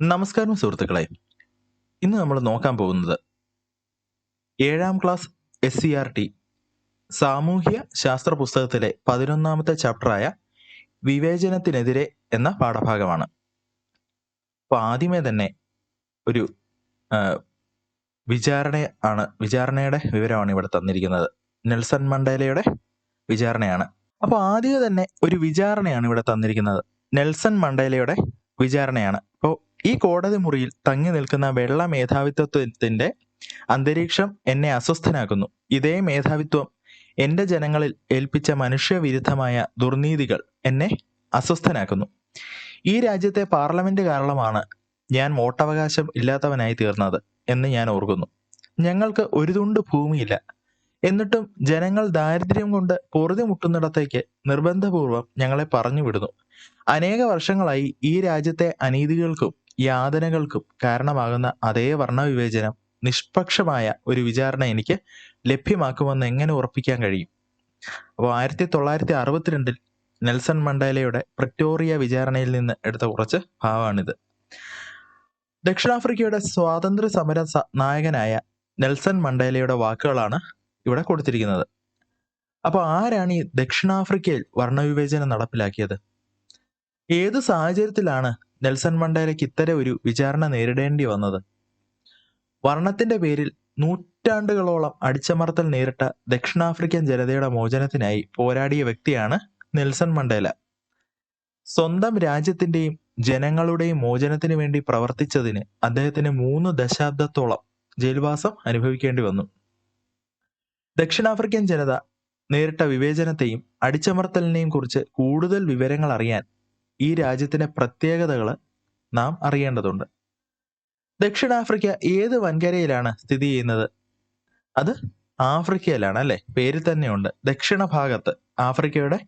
നമസ്കാരം സുഹൃത്തുക്കളെ. ഇന്ന് നമ്മൾ നോക്കാൻ പോകുന്നത് ഏഴാം class S C R T സാമൂഹ്യ ശാസ്ത്ര പുസ്തകത്തിലെ പതിനൊന്നാമത്തെ ചാപ്റ്ററായ വിവേചനത്തിനെതിരെ എന്ന പാഠഭാഗമാണ്. അപ്പോൾ ആദ്യമേ തന്നെ ഒരു വിചാരണ ആണ് വിചാരണയുടെ വിവരമാണ് ഇവിടെ തന്നിരിക്കുന്നത്. നെൽസൺ മണ്ടേലയുടെ വിചാരണയാണ്. അപ്പോൾ ആദ്യമേ തന്നെ ഒരു വിചാരണയാണ് ഇവിടെ തന്നിരിക്കുന്നത്. നെൽസൺ മണ്ടേലയുടെ വിചാരണയാണ്. അപ്പോൾ ഈ കോടതി മുറിയിൽ തങ്ങി നിൽക്കുന്ന വെള്ള മേധാവിത്വത്തിന്റെ അന്തരീക്ഷം എന്നെ അസ്വസ്ഥനാക്കുന്നു. ഇതേ മേധാവിത്വം എന്റെ ജനങ്ങളിൽ ഏൽപ്പിച്ച മനുഷ്യവിരുദ്ധമായ ദുർനീതികൾ എന്നെ അസ്വസ്ഥനാക്കുന്നു. ഈ രാജ്യത്തെ പാർലമെന്റ് കാരണമാണ് ഞാൻ വോട്ടവകാശം ഇല്ലാത്തവനായി തീർന്നത് എന്ന് ഞാൻ ഓർക്കുന്നു. ഞങ്ങൾക്ക് ഒരു തുണ്ട് ഭൂമിയില്ല. എന്നിട്ടും ജനങ്ങൾ ദാരിദ്ര്യം കൊണ്ട് പൊറുതി മുട്ടുന്നിടത്തേക്ക് നിർബന്ധപൂർവം ഞങ്ങളെ പറഞ്ഞു വിടുന്നു. അനേക വർഷങ്ങളായി ഈ രാജ്യത്തെ അനീതികൾക്കും യാതനകൾക്കും കാരണമാകുന്ന അതേ വർണവിവേചനം നിഷ്പക്ഷമായ ഒരു വിചാരണ എനിക്ക് ലഭ്യമാക്കുമെന്ന് എങ്ങനെ ഉറപ്പിക്കാൻ കഴിയും? അപ്പോൾ ആയിരത്തി തൊള്ളായിരത്തി അറുപത്തിരണ്ടിൽ നെൽസൺ മണ്ടേലയുടെ പ്രിറ്റോറിയ വിചാരണയിൽ നിന്ന് എടുത്ത കുറച്ച് ഭാവമാണിത് ദക്ഷിണാഫ്രിക്കയുടെ സ്വാതന്ത്ര്യ സമര നായകനായ നെൽസൺ മണ്ടേലയുടെ വാക്കുകളാണ് ഇവിടെ കൊടുത്തിരിക്കുന്നത്. അപ്പോൾ ആരാണ് ഈ ദക്ഷിണാഫ്രിക്കയിൽ വർണവിവേചനം നടപ്പിലാക്കിയത്? ഏത് സാഹചര്യത്തിലാണ് നെൽസൺ മണ്ടേലയ്ക്ക് ഇത്തരം ഒരു വിചാരണ നേരിടേണ്ടി വന്നത്. വർണത്തിന്റെ പേരിൽ നൂറ്റാണ്ടുകളോളം അടിച്ചമർത്തൽ നേരിട്ട ദക്ഷിണാഫ്രിക്കൻ ജനതയുടെ മോചനത്തിനായി പോരാടിയ വ്യക്തിയാണ് നെൽസൺ മണ്ടേല. സ്വന്തം രാജ്യത്തിന്റെയും ജനങ്ങളുടെയും മോചനത്തിന് വേണ്ടി പ്രവർത്തിച്ചതിന് അദ്ദേഹത്തിന് മൂന്ന് ദശാബ്ദത്തോളം ജയിൽവാസം അനുഭവിക്കേണ്ടി വന്നു. ദക്ഷിണാഫ്രിക്കൻ ജനത നേരിട്ട വിവേചനത്തെയും അടിച്ചമർത്തലിനെയും കുറിച്ച് കൂടുതൽ വിവരങ്ങൾ അറിയാൻ ഈ രാജ്യത്തിന്റെ പ്രത്യേകതകൾ നാം അറിയേണ്ടതുണ്ട്. ദക്ഷിണാഫ്രിക്ക ഏത് വൻകരയിലാണ് സ്ഥിതി ചെയ്യുന്നത്? അത് ആഫ്രിക്കയിലാണ് അല്ലെ? പേരിൽ തന്നെയുണ്ട്. ദക്ഷിണ ഭാഗത്ത് ആഫ്രിക്കയുടെ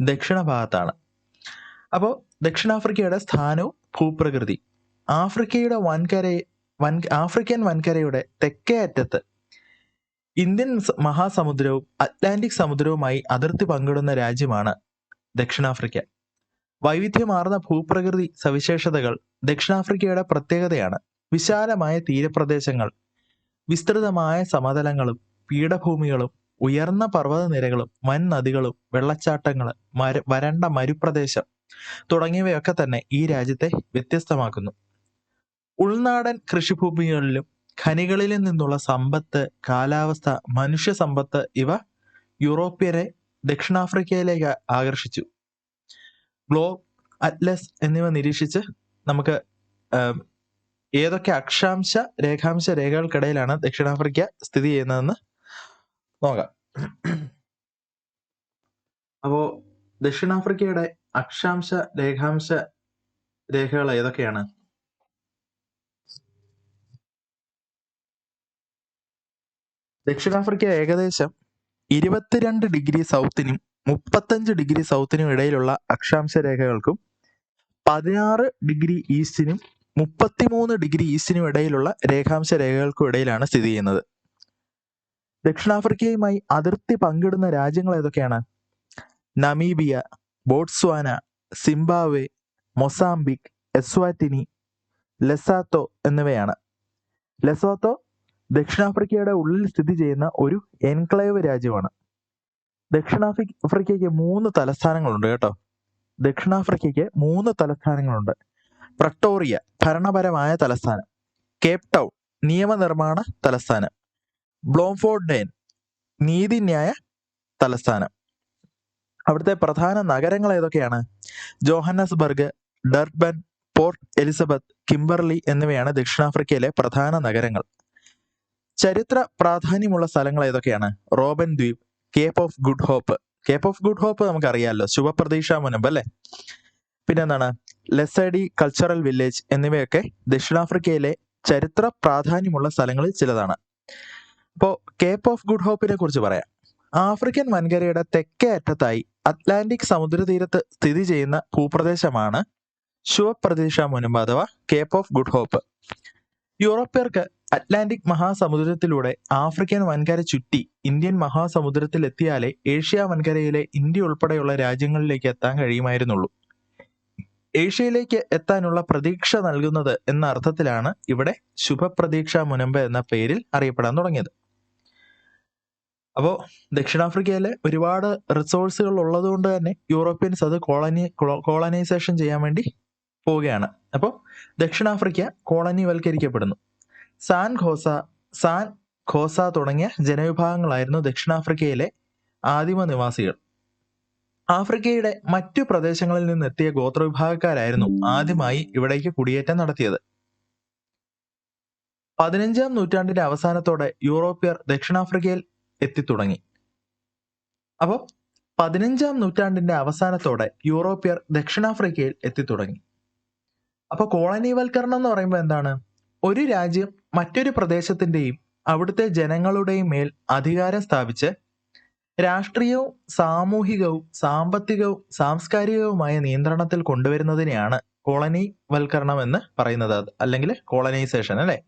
ദക്ഷിണ ഭാഗത്താണ്. അപ്പോൾ ദക്ഷിണാഫ്രിക്കയുടെ സ്ഥാനവും ഭൂപ്രകൃതി. ആഫ്രിക്കയുടെ വൻകര വൻ ആഫ്രിക്കൻ വൻകരയുടെ തെക്കേ അറ്റത്ത് ഇന്ത്യൻ മഹാസമുദ്രവും അറ്റ്ലാന്റിക് സമുദ്രവുമായി അതിർത്തി പങ്കിടുന്ന രാജ്യമാണ് ദക്ഷിണാഫ്രിക്ക. വൈവിധ്യമാർന്ന ഭൂപ്രകൃതി സവിശേഷതകൾ ദക്ഷിണാഫ്രിക്കയുടെ പ്രത്യേകതയാണ്. വിശാലമായ തീരപ്രദേശങ്ങൾ വിസ്തൃതമായ സമതലങ്ങളും പീഠഭൂമികളും ഉയർന്ന പർവതനിരകളും വൻ നദികളും വെള്ളച്ചാട്ടങ്ങൾ മര വരണ്ട മരുപ്രദേശം തുടങ്ങിയവയൊക്കെ തന്നെ ഈ രാജ്യത്തെ വ്യത്യസ്തമാക്കുന്നു. ഉൾനാടൻ കൃഷിഭൂമികളിലും ഖനികളിൽ നിന്നുള്ള സമ്പത്ത് കാലാവസ്ഥ മനുഷ്യ സമ്പത്ത് ഇവ യൂറോപ്യരെ ദക്ഷിണാഫ്രിക്കയിലേക്ക് ആകർഷിച്ചു. ഗ്ലോബ് അറ്റ്ലസ് എന്നിവ നിരീക്ഷിച്ച് നമുക്ക് ഏതൊക്കെ അക്ഷാംശ രേഖാംശ രേഖകൾക്കിടയിലാണ് ദക്ഷിണാഫ്രിക്ക സ്ഥിതി ചെയ്യുന്നതെന്ന് നോക്കാം. അപ്പോ ദക്ഷിണാഫ്രിക്കയുടെ അക്ഷാംശ രേഖാംശ രേഖകൾ ഏതൊക്കെയാണ്? ദക്ഷിണാഫ്രിക്ക ഏകദേശം ഇരുപത്തിരണ്ട് ഡിഗ്രി സൗത്തിനും മുപ്പത്തഞ്ച് ഡിഗ്രി സൗത്തിനും ഇടയിലുള്ള അക്ഷാംശ രേഖകൾക്കും പതിനാറ് ഡിഗ്രി ഈസ്റ്റിനും മുപ്പത്തിമൂന്ന് ഡിഗ്രി ഈസ്റ്റിനും ഇടയിലുള്ള രേഖാംശ രേഖകൾക്കും ഇടയിലാണ് സ്ഥിതി ചെയ്യുന്നത്. ദക്ഷിണാഫ്രിക്കയുമായി അതിർത്തി പങ്കിടുന്ന രാജ്യങ്ങൾ ഏതൊക്കെയാണ്? Namibia Botswana Zimbabwe Mozambique Eswatini Lesotho എന്നിവയാണ്. ലെസോത്തോ ദക്ഷിണാഫ്രിക്കയുടെ ഉള്ളിൽ സ്ഥിതി ചെയ്യുന്ന ഒരു എൻക്ലേവ് രാജ്യമാണ്. ദക്ഷിണാഫ്രി ആഫ്രിക്കയ്ക്ക് മൂന്ന് തലസ്ഥാനങ്ങളുണ്ട് കേട്ടോ. ദക്ഷിണാഫ്രിക്കയ്ക്ക് മൂന്ന് തലസ്ഥാനങ്ങളുണ്ട്. പ്രട്ടോറിയ ഭരണപരമായ തലസ്ഥാനം. കേപ് ടൗൺ നിയമനിർമ്മാണ തലസ്ഥാനം. ബ്ലോംഫോർഡേൻ നീതിന്യായ തലസ്ഥാനം. അവിടുത്തെ പ്രധാന നഗരങ്ങൾ ഏതൊക്കെയാണ്? Johannesburg Durban Port Elizabeth Kimberley എന്നിവയാണ് ദക്ഷിണാഫ്രിക്കയിലെ പ്രധാന നഗരങ്ങൾ. ചരിത്ര പ്രാധാന്യമുള്ള സ്ഥലങ്ങൾ ഏതൊക്കെയാണ്? റോബൻ ദ്വീപ് Cape of Good Hope Cape of Good Hope നമുക്കറിയാമല്ലോ ശുഭപ്രതീക്ഷ മുനമ്പ് അല്ലേ? പിന്നെ എന്താണ് ലെസഡി കൾച്ചറൽ വില്ലേജ് എന്നിവയൊക്കെ ദക്ഷിണാഫ്രിക്കയിലെ ചരിത്ര പ്രാധാന്യമുള്ള സ്ഥലങ്ങളിൽ ചിലതാണ്. അപ്പോൾ കേപ്പ് ഓഫ് ഗുഡ് ഹോപ്പിനെ കുറിച്ച് പറയാം. ആഫ്രിക്കൻ വൻകരയുടെ തെക്കേ അറ്റത്തായി അറ്റ്ലാന്റിക് സമുദ്രതീരത്ത് സ്ഥിതി ചെയ്യുന്ന ഭൂപ്രദേശമാണ് ശുഭപ്രതീക്ഷ മുനമ്പ് അഥവാ കേപ്പ് ഓഫ് ഗുഡ് ഹോപ്പ് യൂറോപ്യർക്ക് അറ്റ്ലാന്റിക് മഹാസമുദ്രത്തിലൂടെ ആഫ്രിക്കൻ വൻകര ചുറ്റി ഇന്ത്യൻ മഹാസമുദ്രത്തിൽ എത്തിയാലേ ഏഷ്യ വൻകരയിലെ ഇന്ത്യ ഉൾപ്പെടെയുള്ള രാജ്യങ്ങളിലേക്ക് എത്താൻ കഴിയുമായിരുന്നുള്ളൂ. ഏഷ്യയിലേക്ക് എത്താനുള്ള പ്രതീക്ഷ നൽകുന്നത് എന്ന അർത്ഥത്തിലാണ് ഇവിടെ ശുഭപ്രതീക്ഷ മുനമ്പ് എന്ന പേരിൽ അറിയപ്പെടാൻ തുടങ്ങിയത്. അപ്പോൾ ദക്ഷിണാഫ്രിക്കയിലെ ഒരുപാട് റിസോഴ്സുകൾ ഉള്ളതുകൊണ്ട് തന്നെ യൂറോപ്യൻസ് അത് കോളനി കോളനൈസേഷൻ ചെയ്യാൻ വേണ്ടി പോവുകയാണ്. അപ്പോൾ ദക്ഷിണാഫ്രിക്ക കോളനിവൽക്കരിക്കപ്പെടുന്നു. സാൻ ഖോസ സാൻ ഖോസ തുടങ്ങിയ ജനവിഭാഗങ്ങളായിരുന്നു ദക്ഷിണാഫ്രിക്കയിലെ ആദിമ നിവാസികൾ. ആഫ്രിക്കയുടെ മറ്റു പ്രദേശങ്ങളിൽ നിന്നെത്തിയ ഗോത്രവിഭാഗക്കാരായിരുന്നു ആദ്യമായി ഇവിടേക്ക് കുടിയേറ്റം നടത്തിയത്. പതിനഞ്ചാം നൂറ്റാണ്ടിന്റെ അവസാനത്തോടെ യൂറോപ്യർ ദക്ഷിണാഫ്രിക്കയിൽ എത്തിത്തുടങ്ങി. അപ്പോൾ പതിനഞ്ചാം നൂറ്റാണ്ടിന്റെ അവസാനത്തോടെ യൂറോപ്യർ ദക്ഷിണാഫ്രിക്കയിൽ എത്തിത്തുടങ്ങി. അപ്പോൾ കോളനിവൽക്കരണം എന്ന് പറയുമ്പോൾ എന്താണ്? ഒരു രാജ്യം മറ്റൊരു പ്രദേശത്തിന്റെയും അവിടുത്തെ ജനങ്ങളുടെയും മേൽ അധികാരം സ്ഥാപിച്ച് രാഷ്ട്രീയവും സാമൂഹികവും സാമ്പത്തികവും സാംസ്കാരികവുമായ നിയന്ത്രണത്തിൽ കൊണ്ടുവരുന്നതിനെയാണ് കോളനി വൽക്കരണം എന്ന് പറയുന്നത്. അല്ലെങ്കിൽ കോളനൈസേഷൻ അല്ലെ?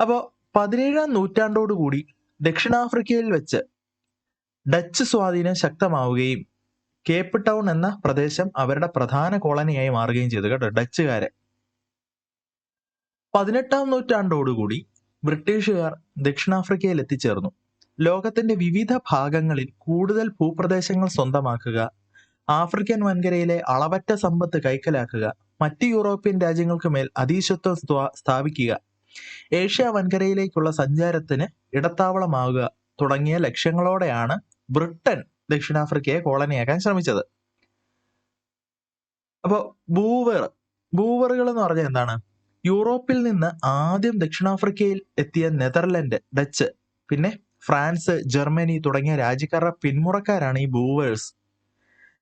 അപ്പോൾ പതിനേഴാം നൂറ്റാണ്ടോടുകൂടി ദക്ഷിണാഫ്രിക്കയിൽ വെച്ച് ഡച്ച് സ്വാധീനം ശക്തമാവുകയും കേപ്പ് ടൗൺ എന്ന പ്രദേശം അവരുടെ പ്രധാന കോളനിയായി മാറുകയും ചെയ്തു കേട്ടോ. ഡച്ചുകാരെ. പതിനെട്ടാം നൂറ്റാണ്ടോടുകൂടി ബ്രിട്ടീഷുകാർ ദക്ഷിണാഫ്രിക്കയിൽ എത്തിച്ചേർന്നു ലോകത്തിന്റെ വിവിധ ഭാഗങ്ങളിൽ കൂടുതൽ ഭൂപ്രദേശങ്ങൾ സ്വന്തമാക്കുക ആഫ്രിക്കൻ വൻകരയിലെ അളവറ്റ സമ്പത്ത് കൈക്കലാക്കുക മറ്റ് യൂറോപ്യൻ രാജ്യങ്ങൾക്ക് മേൽ അതീശത്വം സ്ഥാപിക്കുക ഏഷ്യ വൻകരയിലേക്കുള്ള സഞ്ചാരത്തിന് ഇടത്താവളമാവുക തുടങ്ങിയ ലക്ഷ്യങ്ങളോടെയാണ് ബ്രിട്ടൻ ദക്ഷിണാഫ്രിക്കയെ കോളനിയാക്കാൻ ശ്രമിച്ചത്. അപ്പോൾ ബൂവർ ബൂവറുകൾ എന്ന് പറഞ്ഞാൽ എന്താണ്? യൂറോപ്പിൽ നിന്ന് ആദ്യം ദക്ഷിണാഫ്രിക്കയിൽ എത്തിയ നെതർലൻഡ് ഡച്ച് പിന്നെ ഫ്രാൻസ് ജർമ്മനി തുടങ്ങിയ രാജ്യക്കാരുടെ പിന്മുറക്കാരാണ് ഈ ബൂവേഴ്സ്.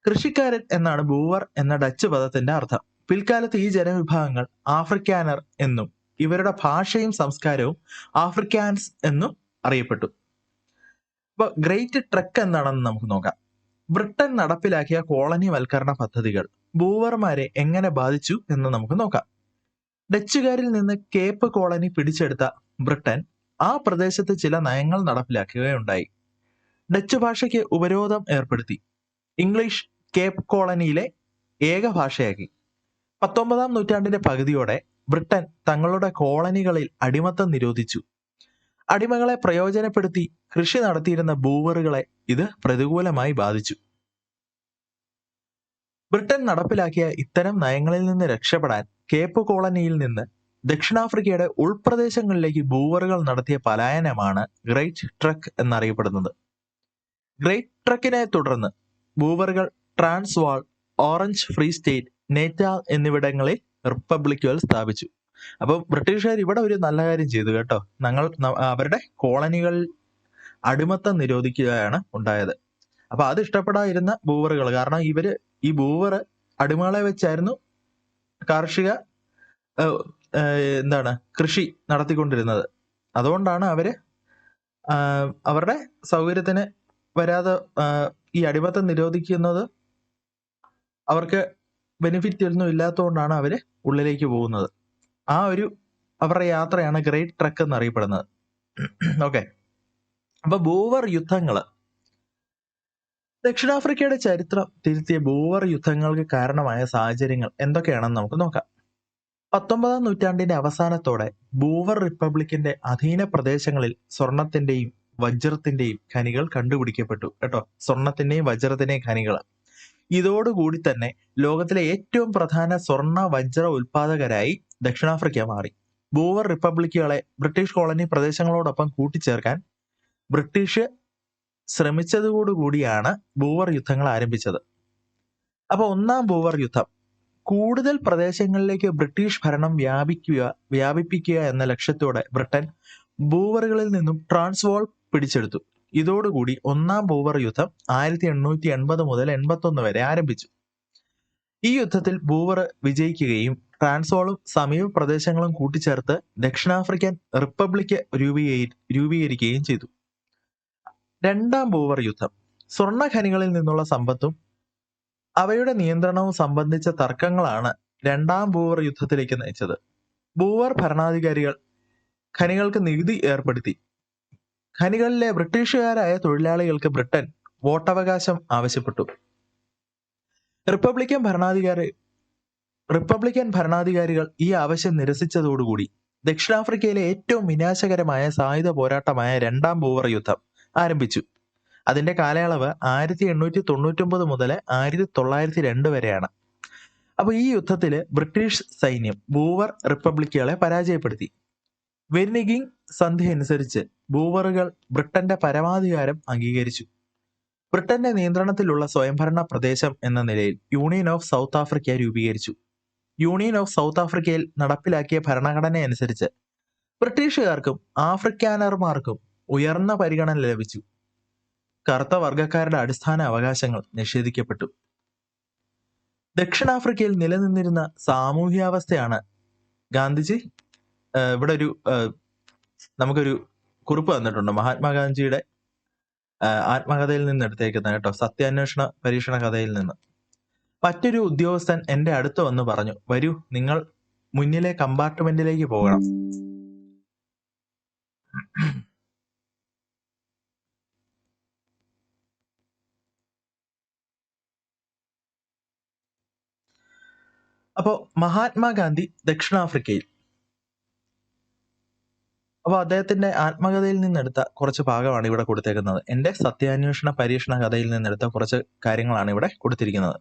കൃഷിക്കാരൻ എന്നാണ് ബൂവർ എന്ന ഡച്ച് പദത്തിന്റെ അർത്ഥം. പിൽക്കാലത്ത് ഈ ജനവിഭാഗങ്ങൾ ആഫ്രിക്കാനർ എന്നും ഇവരുടെ ഭാഷയും സംസ്കാരവും ആഫ്രിക്കാൻസ് എന്നും അറിയപ്പെട്ടു. അപ്പൊ ഗ്രേറ്റ് ട്രക്ക് എന്താണെന്ന് നമുക്ക് നോക്കാം. ബ്രിട്ടൻ നടപ്പിലാക്കിയ കോളനി വൽക്കരണ പദ്ധതികൾ ബൂവർമാരെ എങ്ങനെ ബാധിച്ചു എന്ന് നമുക്ക് നോക്കാം. ഡച്ചുകാരിൽ നിന്ന് കേപ്പ് കോളനി പിടിച്ചെടുത്ത ബ്രിട്ടൻ ആ പ്രദേശത്ത് ചില നയങ്ങൾ നടപ്പിലാക്കുകയുണ്ടായി. ഡച്ച് ഭാഷയ്ക്ക് ഉപരോധം ഏർപ്പെടുത്തി. ഇംഗ്ലീഷ് കേപ്പ് കോളനിയിലെ ഏക ഭാഷയാക്കി. പത്തൊമ്പതാം നൂറ്റാണ്ടിന്റെ പകുതിയോടെ ബ്രിട്ടൻ തങ്ങളുടെ കോളനികളിൽ അടിമത്തം നിരോധിച്ചു. അടിമകളെ പ്രയോജനപ്പെടുത്തി കൃഷി നടത്തിയിരുന്ന ബൂവറുകളെ ഇത് പ്രതികൂലമായി ബാധിച്ചു. ബ്രിട്ടൻ നടപ്പിലാക്കിയ ഇത്തരം നയങ്ങളിൽ നിന്ന് രക്ഷപ്പെടാൻ കേപ്പ് കോളനിയിൽ നിന്ന് ദക്ഷിണാഫ്രിക്കയുടെ ഉൾപ്രദേശങ്ങളിലേക്ക് ബൂവറുകൾ നടത്തിയ പലായനമാണ് ഗ്രേറ്റ് ട്രക്ക് എന്നറിയപ്പെടുന്നത്. ഗ്രേറ്റ് ട്രക്കിനെ തുടർന്ന് ബൂവറുകൾ Transvaal Orange Free State Natal എന്നിവിടങ്ങളിൽ റിപ്പബ്ലിക്കുകൾ സ്ഥാപിച്ചു. അപ്പോൾ ബ്രിട്ടീഷുകാർ ഇവിടെ ഒരു നല്ല കാര്യം ചെയ്തു കേട്ടോ. ഞങ്ങൾ അവരുടെ കോളനികൾ അടിമത്തം നിരോധിക്കുകയാണ് ഉണ്ടായത്. അപ്പൊ അത് ഇഷ്ടപ്പെടാതിരുന്ന ബൂവറുകൾ കാരണം ഇവർ ഈ ബൂവർ അടിമാളെ വെച്ചായിരുന്നു കാർഷിക എന്താണ് കൃഷി നടത്തിക്കൊണ്ടിരുന്നത്. അതുകൊണ്ടാണ് അവർ അവരുടെ സൗകര്യത്തിന് വരാതെ ഈ അടിമത്തം നിരോധിക്കുന്നത് അവർക്ക് ബെനിഫിറ്റ് ഒന്നും ഇല്ലാത്തതുകൊണ്ടാണ് അവർ ഉള്ളിലേക്ക് പോകുന്നത്. ആ ഒരു അവരുടെ യാത്രയാണ് ഗ്രേറ്റ് ട്രക്ക് എന്നറിയപ്പെടുന്നത്. ഓക്കെ. അപ്പൊ ബൂവർ യുദ്ധങ്ങൾ ദക്ഷിണാഫ്രിക്കയുടെ ചരിത്രം തിരുത്തിയ ബോവർ യുദ്ധങ്ങൾക്ക് കാരണമായ സാഹചര്യങ്ങൾ എന്തൊക്കെയാണെന്ന് നമുക്ക് നോക്കാം. പത്തൊമ്പതാം നൂറ്റാണ്ടിന്റെ അവസാനത്തോടെ ബൂവർ റിപ്പബ്ലിക്കിന്റെ അധീന പ്രദേശങ്ങളിൽ സ്വർണത്തിന്റെയും വജ്രത്തിന്റെയും ഖനികൾ കണ്ടുപിടിക്കപ്പെട്ടു കേട്ടോ. സ്വർണത്തിന്റെയും വജ്രത്തിന്റെയും ഖനികൾ. ഇതോടുകൂടി തന്നെ ലോകത്തിലെ ഏറ്റവും പ്രധാന സ്വർണ വജ്ര ഉൽപാദകരായി ദക്ഷിണാഫ്രിക്ക മാറി. ബൂവർ റിപ്പബ്ലിക്കുകളെ ബ്രിട്ടീഷ് കോളനി പ്രദേശങ്ങളോടൊപ്പം കൂട്ടിച്ചേർക്കാൻ ബ്രിട്ടീഷ് ശ്രമിച്ചതോടുകൂടിയാണ് ബൂവർ യുദ്ധങ്ങൾ ആരംഭിച്ചത്. അപ്പൊ ഒന്നാം ബൂവർ യുദ്ധം. കൂടുതൽ പ്രദേശങ്ങളിലേക്ക് ബ്രിട്ടീഷ് ഭരണം വ്യാപിക്കുക വ്യാപിപ്പിക്കുക എന്ന ലക്ഷ്യത്തോടെ ബ്രിട്ടൻ ബൂവറുകളിൽ നിന്നും ട്രാൻസ്വാൾ പിടിച്ചെടുത്തു. ഇതോടുകൂടി ഒന്നാം ബൂവർ യുദ്ധം ആയിരത്തി എണ്ണൂറ്റി എൺപത് മുതൽ എൺപത്തി ഒന്ന് വരെ ആരംഭിച്ചു. ഈ യുദ്ധത്തിൽ ബൂവർ വിജയിക്കുകയും ട്രാൻസ്വാളും സമീപ പ്രദേശങ്ങളും കൂട്ടിച്ചേർത്ത് ദക്ഷിണാഫ്രിക്കൻ റിപ്പബ്ലിക് രൂപീകരി രൂപീകരിക്കുകയും ചെയ്തു. രണ്ടാം ബൂവർ യുദ്ധം. സ്വർണ ഖനികളിൽ നിന്നുള്ള സമ്പത്തും അവയുടെ നിയന്ത്രണവും സംബന്ധിച്ച തർക്കങ്ങളാണ് രണ്ടാം ബൂവർ യുദ്ധത്തിലേക്ക് നയിച്ചത്. ബൂവർ ഭരണാധികാരികൾ ഖനികൾക്ക് നികുതി ഏർപ്പെടുത്തി. ഖനികളിലെ ബ്രിട്ടീഷുകാരായ തൊഴിലാളികൾക്ക് ബ്രിട്ടൻ വോട്ടവകാശം ആവശ്യപ്പെട്ടു. റിപ്പബ്ലിക്കൻ ഭരണാധികാരി റിപ്പബ്ലിക്കൻ ഭരണാധികാരികൾ ഈ ആവശ്യം നിരസിച്ചതോടുകൂടി ദക്ഷിണാഫ്രിക്കയിലെ ഏറ്റവും വിനാശകരമായ സായുധ പോരാട്ടമായ രണ്ടാം ബൂവർ യുദ്ധം ആരംഭിച്ചു. അതിന്റെ കാലയളവ് ആയിരത്തി എണ്ണൂറ്റി തൊണ്ണൂറ്റൊമ്പത് മുതൽ ആയിരത്തി തൊള്ളായിരത്തി രണ്ട് വരെയാണ്. അപ്പൊ ഈ യുദ്ധത്തിൽ ബ്രിട്ടീഷ് സൈന്യം ബൂവർ റിപ്പബ്ലിക്കുകളെ പരാജയപ്പെടുത്തി. വെർണിഗിങ് സന്ധി അനുസരിച്ച് ബൂവറുകൾ ബ്രിട്ടന്റെ പരമാധികാരം അംഗീകരിച്ചു. ബ്രിട്ടന്റെ നിയന്ത്രണത്തിലുള്ള സ്വയംഭരണ പ്രദേശം എന്ന നിലയിൽ യൂണിയൻ ഓഫ് സൗത്ത് ആഫ്രിക്ക രൂപീകരിച്ചു. യൂണിയൻ ഓഫ് സൗത്ത് ആഫ്രിക്കയിൽ നടപ്പിലാക്കിയ ഭരണഘടന അനുസരിച്ച് ബ്രിട്ടീഷുകാർക്കും ആഫ്രിക്കാനർമാർക്കും ഉയർന്ന പരിഗണന ലഭിച്ചു. കറുത്ത വർഗക്കാരുടെ അടിസ്ഥാന അവകാശങ്ങൾ നിഷേധിക്കപ്പെട്ടു. ദക്ഷിണാഫ്രിക്കയിൽ നിലനിന്നിരുന്ന സാമൂഹ്യാവസ്ഥയാണ് ഗാന്ധിജി. ഇവിടെ ഒരു നമുക്കൊരു കുറിപ്പ് തന്നിട്ടുണ്ട്. മഹാത്മാഗാന്ധിയുടെ ആത്മകഥയിൽ നിന്ന് എടുത്തേക്കുന്ന കേട്ടോ സത്യാന്വേഷണ പരീക്ഷണ കഥയിൽ നിന്ന്. മറ്റൊരു ഉദ്യോഗസ്ഥൻ എന്റെ അടുത്ത് വന്ന് പറഞ്ഞു വരൂ നിങ്ങൾ മുന്നിലെ കമ്പാർട്ട്മെന്റിലേക്ക് പോകണം. അപ്പോ മഹാത്മാഗാന്ധി ദക്ഷിണാഫ്രിക്കയിൽ. അപ്പോൾ അദ്ദേഹത്തിന്റെ ആത്മകഥയിൽ നിന്നെടുത്ത കുറച്ച് ഭാഗമാണ് ഇവിടെ കൊടുത്തേക്കുന്നത്. എന്റെ സത്യാന്വേഷണ പരീക്ഷണ കഥയിൽ നിന്നെടുത്ത കുറച്ച് കാര്യങ്ങളാണ് ഇവിടെ കൊടുത്തിരിക്കുന്നത്.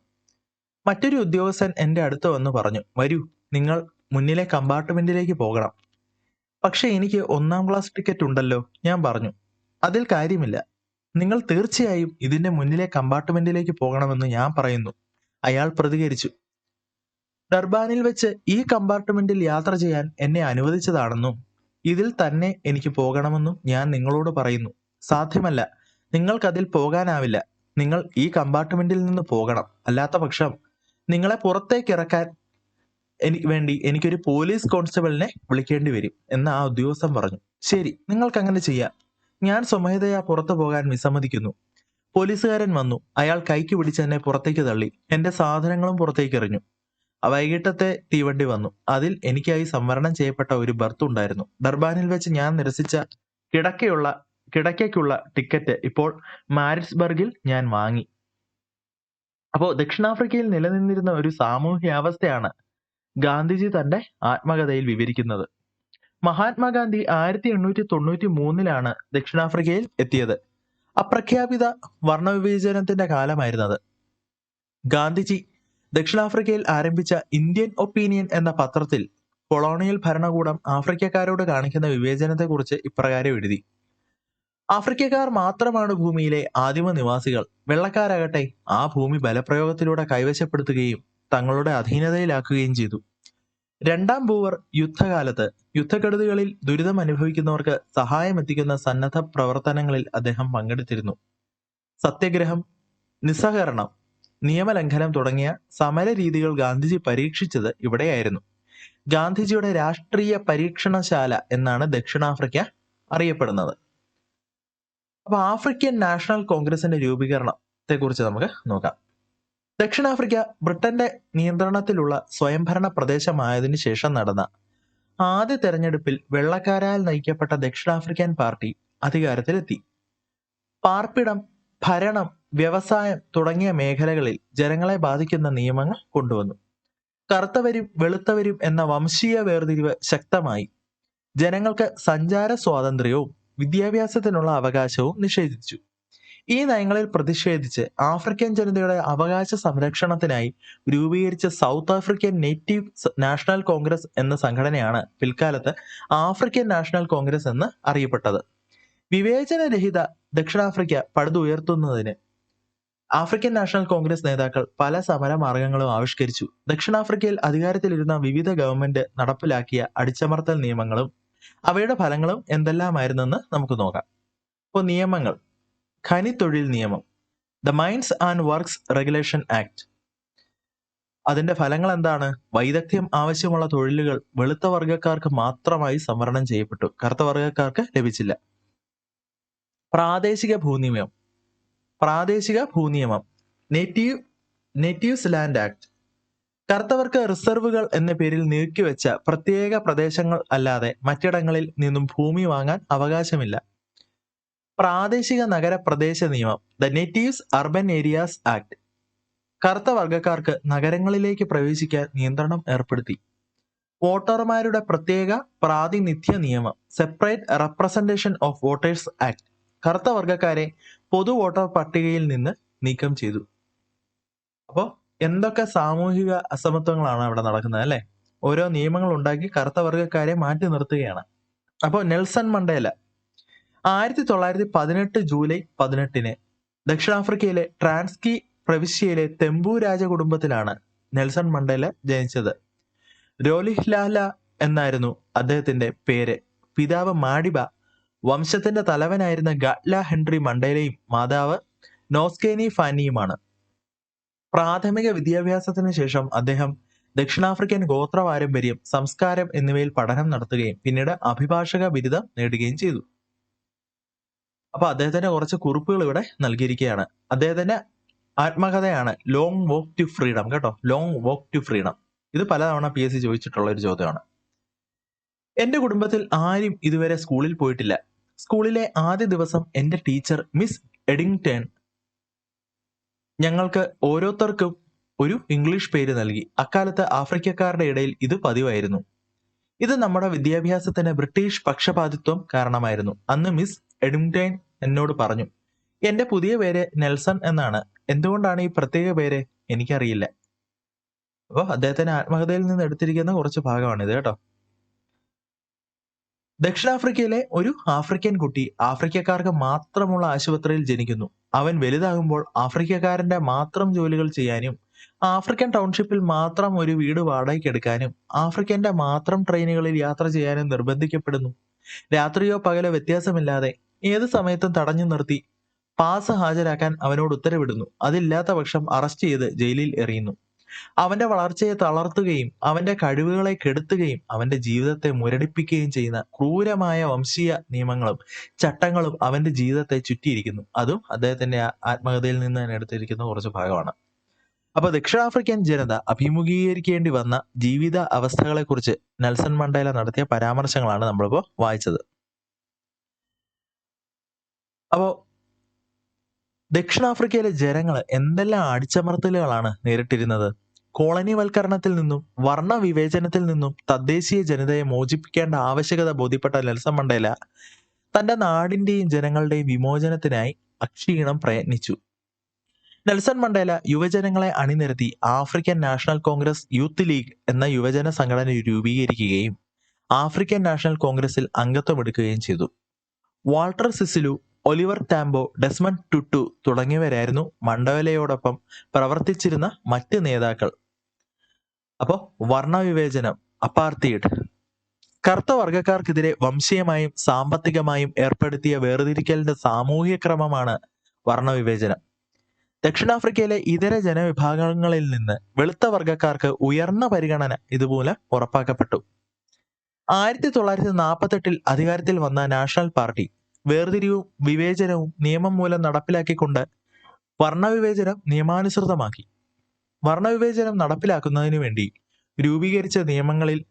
മറ്റൊരു ഉദ്യോഗസ്ഥൻ എന്റെ അടുത്ത് വന്ന് പറഞ്ഞു വരൂ നിങ്ങൾ മുന്നിലെ കമ്പാർട്ട്മെന്റിലേക്ക് പോകണം. പക്ഷെ എനിക്ക് ഒന്നാം ക്ലാസ് ടിക്കറ്റ് ഉണ്ടല്ലോ ഞാൻ പറഞ്ഞു. അതിൽ കാര്യമില്ല. നിങ്ങൾ തീർച്ചയായും ഇതിന്റെ മുന്നിലെ കമ്പാർട്ട്മെന്റിലേക്ക് പോകണമെന്ന് ഞാൻ പറയുന്നു. അയാൾ പ്രതികരിച്ചു. ഡർബാനിൽ വെച്ച് ഈ കമ്പാർട്ട്മെന്റിൽ യാത്ര ചെയ്യാൻ എന്നെ അനുവദിച്ചതാണെന്നും ഇതിൽ തന്നെ എനിക്ക് പോകണമെന്നും ഞാൻ നിങ്ങളോട് പറയുന്നു. സാധ്യമല്ല. നിങ്ങൾക്കതിൽ പോകാനാവില്ല. നിങ്ങൾ ഈ കമ്പാർട്ട്മെന്റിൽ നിന്ന് പോകണം. അല്ലാത്ത പക്ഷം നിങ്ങളെ പുറത്തേക്ക് ഇറക്കാൻ എനിക്ക് വേണ്ടി എനിക്കൊരു പോലീസ് കോൺസ്റ്റബിളിനെ വിളിക്കേണ്ടി വരും എന്ന് ആ ഉദ്യോഗസ്ഥൻ പറഞ്ഞു. ശരി നിങ്ങൾക്ക് അങ്ങനെ ചെയ്യാം. ഞാൻ സ്വമേധയാ പുറത്തു പോകാൻ വിസമ്മതിക്കുന്നു. പോലീസുകാരൻ വന്നു. അയാൾ കൈക്ക് പിടിച്ച് എന്നെ പുറത്തേക്ക് തള്ളി. എന്റെ സാധനങ്ങളും പുറത്തേക്ക് എറിഞ്ഞു. വൈകിട്ടത്തെ തീവണ്ടി വന്നു. അതിൽ എനിക്കായി സംവരണം ചെയ്യപ്പെട്ട ഒരു ബർത്ത് ഉണ്ടായിരുന്നു. ഡർബാനിൽ വെച്ച് ഞാൻ നിരസിച്ച കിടക്കയുള്ള കിടക്കയ്ക്കുള്ള ടിക്കറ്റ് ഇപ്പോൾ മാരിസ്ബർഗിൽ ഞാൻ വാങ്ങി. അപ്പോൾ ദക്ഷിണാഫ്രിക്കയിൽ നിലനിന്നിരുന്ന ഒരു സാമൂഹ്യാവസ്ഥയാണ് ഗാന്ധിജി തന്റെ ആത്മകഥയിൽ വിവരിക്കുന്നത്. മഹാത്മാഗാന്ധി ആയിരത്തി എണ്ണൂറ്റി തൊണ്ണൂറ്റി മൂന്നിലാണ് ദക്ഷിണാഫ്രിക്കയിൽ എത്തിയത്. അപ്രഖ്യാപിത വർണവിവേചനത്തിന്റെ കാലമായിരുന്നത്. ഗാന്ധിജി ദക്ഷിണാഫ്രിക്കയിൽ ആരംഭിച്ച ഇന്ത്യൻ ഒപ്പീനിയൻ എന്ന പത്രത്തിൽ കൊളോണിയൽ ഭരണകൂടം ആഫ്രിക്കക്കാരോട് കാണിക്കുന്ന വിവേചനത്തെക്കുറിച്ച് ഇപ്രകാരം എഴുതി. ആഫ്രിക്കക്കാർ മാത്രമാണ് ഭൂമിയിലെ ആദിമ നിവാസികൾ. വെള്ളക്കാരാകട്ടെ ആ ഭൂമി ബലപ്രയോഗത്തിലൂടെ കൈവശപ്പെടുത്തുകയും തങ്ങളുടെ അധീനതയിലാക്കുകയും ചെയ്തു. രണ്ടാം ബൂവർ യുദ്ധകാലത്ത് യുദ്ധക്കെടുതികളിൽ ദുരിതം അനുഭവിക്കുന്നവർക്ക് സഹായം എത്തിക്കുന്ന സന്നദ്ധ പ്രവർത്തനങ്ങളിൽ അദ്ദേഹം പങ്കെടുത്തിരുന്നു. സത്യഗ്രഹം നിസ്സഹകരണം നിയമലംഘനം തുടങ്ങിയ സമര രീതികൾ ഗാന്ധിജി പരീക്ഷിച്ചത് ഇവിടെയായിരുന്നു. ഗാന്ധിജിയുടെ രാഷ്ട്രീയ പരീക്ഷണശാല എന്നാണ് ദക്ഷിണാഫ്രിക്ക അറിയപ്പെടുന്നത്. അപ്പൊ ആഫ്രിക്കൻ നാഷണൽ കോൺഗ്രസിന്റെ രൂപീകരണത്തെ കുറിച്ച് നമുക്ക് നോക്കാം. ദക്ഷിണാഫ്രിക്ക ബ്രിട്ടന്റെ നിയന്ത്രണത്തിലുള്ള സ്വയംഭരണ പ്രദേശമായതിനു ശേഷം നടന്ന ആദ്യ തെരഞ്ഞെടുപ്പിൽ വെള്ളക്കാരാൽ നയിക്കപ്പെട്ട ദക്ഷിണാഫ്രിക്കൻ പാർട്ടി അധികാരത്തിലെത്തി. പാർപ്പിടം ഭരണം വ്യവസായം തുടങ്ങിയ മേഖലകളിൽ ജനങ്ങളെ ബാധിക്കുന്ന നിയമങ്ങൾ കൊണ്ടുവന്നു. കറുത്തവരും വെളുത്തവരും എന്ന വംശീയ വേർതിരിവ് ശക്തമായി. ജനങ്ങൾക്ക് സഞ്ചാര സ്വാതന്ത്ര്യവും വിദ്യാഭ്യാസത്തിനുള്ള അവകാശവും നിഷേധിച്ചു. ഈ നയങ്ങളിൽ പ്രതിഷേധിച്ച് ആഫ്രിക്കൻ ജനതയുടെ അവകാശ സംരക്ഷണത്തിനായി രൂപീകരിച്ച South African Native National Congress എന്ന സംഘടനയാണ് പിൽക്കാലത്ത് ആഫ്രിക്കൻ നാഷണൽ കോൺഗ്രസ് എന്ന് അറിയപ്പെട്ടത്. വിവേചനരഹിത ദക്ഷിണാഫ്രിക്ക പടുതുയർത്തുന്നതിന് ആഫ്രിക്കൻ നാഷണൽ കോൺഗ്രസ് നേതാക്കൾ പല സമര മാർഗങ്ങളും ആവിഷ്കരിച്ചു. ദക്ഷിണാഫ്രിക്കയിൽ അധികാരത്തിലിരുന്ന വിവിധ ഗവൺമെന്റ് നടപ്പിലാക്കിയ അടിച്ചമർത്തൽ നിയമങ്ങളും അവയുടെ ഫലങ്ങളും എന്തെല്ലാമായിരുന്നെന്ന് നമുക്ക് നോക്കാം. ഇപ്പോൾ നിയമങ്ങൾ. ഖനിത്തൊഴിൽ നിയമം. The Mines and Works Regulation Act. അതിന്റെ ഫലങ്ങൾ എന്താണ്? വൈദഗ്ധ്യം ആവശ്യമുള്ള തൊഴിലുകൾ വെളുത്ത വർഗക്കാർക്ക് മാത്രമായി സംവരണം ചെയ്യപ്പെട്ടു. കറുത്ത വർഗക്കാർക്ക് ലഭിച്ചില്ല. പ്രാദേശിക ഭൂനിയമം പ്രാദേശിക ഭൂനിയമം. നേറ്റീവ് നേറ്റീവ്സ് ലാൻഡ് ആക്ട് കറുത്തവർക്ക് റിസർവുകൾ എന്ന പേരിൽ നീക്കിവെച്ച പ്രത്യേക പ്രദേശങ്ങൾ അല്ലാതെ മറ്റിടങ്ങളിൽ നിന്നും ഭൂമി വാങ്ങാൻ അവകാശമില്ല. പ്രാദേശിക നഗര പ്രദേശ നിയമം the Natives Urban Areas Act കറുത്ത വർഗക്കാർക്ക് നഗരങ്ങളിലേക്ക് പ്രവേശിക്കാൻ നിയന്ത്രണം ഏർപ്പെടുത്തി. വോട്ടർമാരുടെ പ്രത്യേക പ്രാതിനിധ്യ നിയമം Separate Representation of Voters Act കറുത്ത വർഗക്കാരെ പൊതു വോട്ടർ പട്ടികയിൽ നിന്ന് നീക്കം ചെയ്തു. അപ്പോൾ എന്തൊക്കെ സാമൂഹിക അസമത്വങ്ങളാണ് അവിടെ നടക്കുന്നത് അല്ലെ? ഓരോ നിയമങ്ങൾ ഉണ്ടാക്കി കറുത്ത വർഗക്കാരെ മാറ്റി നിർത്തുകയാണ്. അപ്പോൾ നെൽസൺ മണ്ടേല ആയിരത്തി തൊള്ളായിരത്തി പതിനെട്ട് ജൂലൈ പതിനെട്ടിന് ദക്ഷിണാഫ്രിക്കയിലെ ട്രാൻസ്കി പ്രവിശ്യയിലെ തെമ്പു രാജകുടുംബത്തിലാണ് നെൽസൺ മണ്ടേല ജനിച്ചത്. രോലിഹ്ലാല എന്നായിരുന്നു അദ്ദേഹത്തിന്റെ പേര്. പിതാവ് മാഡിബ വംശത്തിന്റെ തലവനായിരുന്ന ഗഡ്ല ഹെൻറി മണ്ടേലയും മാതാവ് നോസ്കേനി ഫാനിയുമാണ്. പ്രാഥമിക വിദ്യാഭ്യാസത്തിന് ശേഷം അദ്ദേഹം ദക്ഷിണാഫ്രിക്കൻ ഗോത്ര പാരമ്പര്യം സംസ്കാരം എന്നിവയിൽ പഠനം നടത്തുകയും പിന്നീട് അഭിഭാഷക ബിരുദം നേടുകയും ചെയ്തു. അപ്പൊ അദ്ദേഹത്തിന്റെ കുറച്ച് കുറിപ്പുകൾ ഇവിടെ നൽകിയിരിക്കുകയാണ്. അദ്ദേഹത്തിന്റെ ആത്മകഥയാണ് ലോങ് വോക്ക് ടു ഫ്രീഡം കേട്ടോ. ലോങ് വോക്ക് ടു ഫ്രീഡം ഇത് പലതവണ പി എസ് സി ചോദിച്ചിട്ടുള്ള ഒരു ചോദ്യമാണ്. എന്റെ കുടുംബത്തിൽ ആരും ഇതുവരെ സ്കൂളിൽ പോയിട്ടില്ല. സ്കൂളിലെ ആദ്യ ദിവസം എന്റെ ടീച്ചർ മിസ് എഡിങ്ടൺ ഞങ്ങൾക്ക് ഓരോരുത്തർക്കും ഒരു ഇംഗ്ലീഷ് പേര് നൽകി. അക്കാലത്ത് ആഫ്രിക്കക്കാരുടെ ഇടയിൽ ഇത് പതിവായിരുന്നു. ഇത് നമ്മുടെ വിദ്യാഭ്യാസത്തിന് ബ്രിട്ടീഷ് പക്ഷപാതിത്വം കാരണമായിരുന്നു. അന്ന് മിസ് എഡിങ്ടൺ എന്നോട് പറഞ്ഞു എന്റെ പുതിയ പേര് നെൽസൺ എന്നാണ്. എന്തുകൊണ്ടാണ് ഈ പ്രത്യേക പേര് എനിക്കറിയില്ല? അപ്പോൾ അദ്ദേഹത്തിന്റെ ആത്മകഥയിൽ നിന്ന് എടുത്തിരിക്കുന്ന കുറച്ച് ഭാഗമാണിത് കേട്ടോ. ദക്ഷിണാഫ്രിക്കയിലെ ഒരു ആഫ്രിക്കൻ കുട്ടി ആഫ്രിക്കക്കാർക്ക് മാത്രമുള്ള ആശുപത്രിയിൽ ജനിക്കുന്നു. അവൻ വലുതാകുമ്പോൾ ആഫ്രിക്കക്കാരന്റെ മാത്രം ജോലികൾ ചെയ്യാനും ആഫ്രിക്കൻ ടൗൺഷിപ്പിൽ മാത്രം ഒരു വീട് വാടകയ്ക്കെടുക്കാനും ആഫ്രിക്കന്റെ മാത്രം ട്രെയിനുകളിൽ യാത്ര ചെയ്യാനും നിർബന്ധിക്കപ്പെടുന്നു. രാത്രിയോ പകലോ വ്യത്യാസമില്ലാതെ ഏത് സമയത്തും തടഞ്ഞു നിർത്തി പാസ് ഹാജരാക്കാൻ അവനോട് ഉത്തരവിടുന്നു. അതില്ലാത്ത പക്ഷം അറസ്റ്റ് ചെയ്ത് ജയിലിൽ എറിയുന്നു. അവന്റെ വളർച്ചയെ തളർത്തുകയും അവന്റെ കഴിവുകളെ കെടുത്തുകയും അവന്റെ ജീവിതത്തെ മുരടിപ്പിക്കുകയും ചെയ്യുന്ന ക്രൂരമായ വംശീയ നിയമങ്ങളും ചട്ടങ്ങളും അവന്റെ ജീവിതത്തെ ചുറ്റിയിരിക്കുന്നു. അതും അദ്ദേഹത്തിന്റെ ആത്മകഥയിൽ നിന്ന് തന്നെ എടുത്തിരിക്കുന്ന കുറച്ച് ഭാഗമാണ്. അപ്പൊ ദക്ഷിണാഫ്രിക്കൻ ജനത അഭിമുഖീകരിക്കേണ്ടി വന്ന ജീവിത അവസ്ഥകളെക്കുറിച്ച് നെൽസൺ മണ്ടേല നടത്തിയ പരാമർശങ്ങളാണ് നമ്മളിപ്പോ വായിച്ചത്. അപ്പോ ദക്ഷിണാഫ്രിക്കയിലെ ജനങ്ങൾ എന്തെല്ലാം അടിച്ചമർത്തലുകളാണ് നേരിട്ടിരുന്നത്? കോളനിവൽക്കരണത്തിൽ നിന്നും വർണവിവേചനത്തിൽ നിന്നും തദ്ദേശീയ ജനതയെ മോചിപ്പിക്കേണ്ട ആവശ്യകത ബോധ്യപ്പെട്ട നെൽസൺ മണ്ടേല തന്റെ നാടിന്റെയും ജനങ്ങളുടെയും വിമോചനത്തിനായി അക്ഷീണം പ്രയത്നിച്ചു. നെൽസൺ മണ്ടേല യുവജനങ്ങളെ അണിനിരത്തി African National Congress Youth League എന്ന യുവജന സംഘടന രൂപീകരിക്കുകയും ആഫ്രിക്കൻ നാഷണൽ കോൺഗ്രസിൽ അംഗത്വമെടുക്കുകയും ചെയ്തു. Walter Sisulu Oliver Tambo Desmond Tutu തുടങ്ങിയവരായിരുന്നു മണ്ടേലയോടൊപ്പം പ്രവർത്തിച്ചിരുന്ന മറ്റ് നേതാക്കൾ. അപ്പോൾ വർണവിവേചനം അപ്പാർത്തീഡ്. കറുത്ത വർഗക്കാർക്കെതിരെ വംശീയമായും സാമ്പത്തികമായും ഏർപ്പെടുത്തിയ വേർതിരിക്കലിന്റെ സാമൂഹ്യ ക്രമമാണ് വർണവിവേചനം. ദക്ഷിണാഫ്രിക്കയിലെ ഇതര ജനവിഭാഗങ്ങളിൽ നിന്ന് വെളുത്ത വർഗക്കാർക്ക് ഉയർന്ന പരിഗണന ഇതുപോലെ ഉറപ്പാക്കപ്പെട്ടു. ആയിരത്തി തൊള്ളായിരത്തി നാൽപ്പത്തെട്ടിൽ അധികാരത്തിൽ വന്ന നാഷണൽ പാർട്ടി വേർതിരിവും വിവേചനവും നിയമം മൂലം നടപ്പിലാക്കിക്കൊണ്ട് വർണവിവേചനം നിയമാനുസൃതമാക്കി. വർണവിവേചനം നടപ്പിലാക്കുന്നതിന് വേണ്ടി രൂപീകരിച്ച നിയമങ്ങളിൽ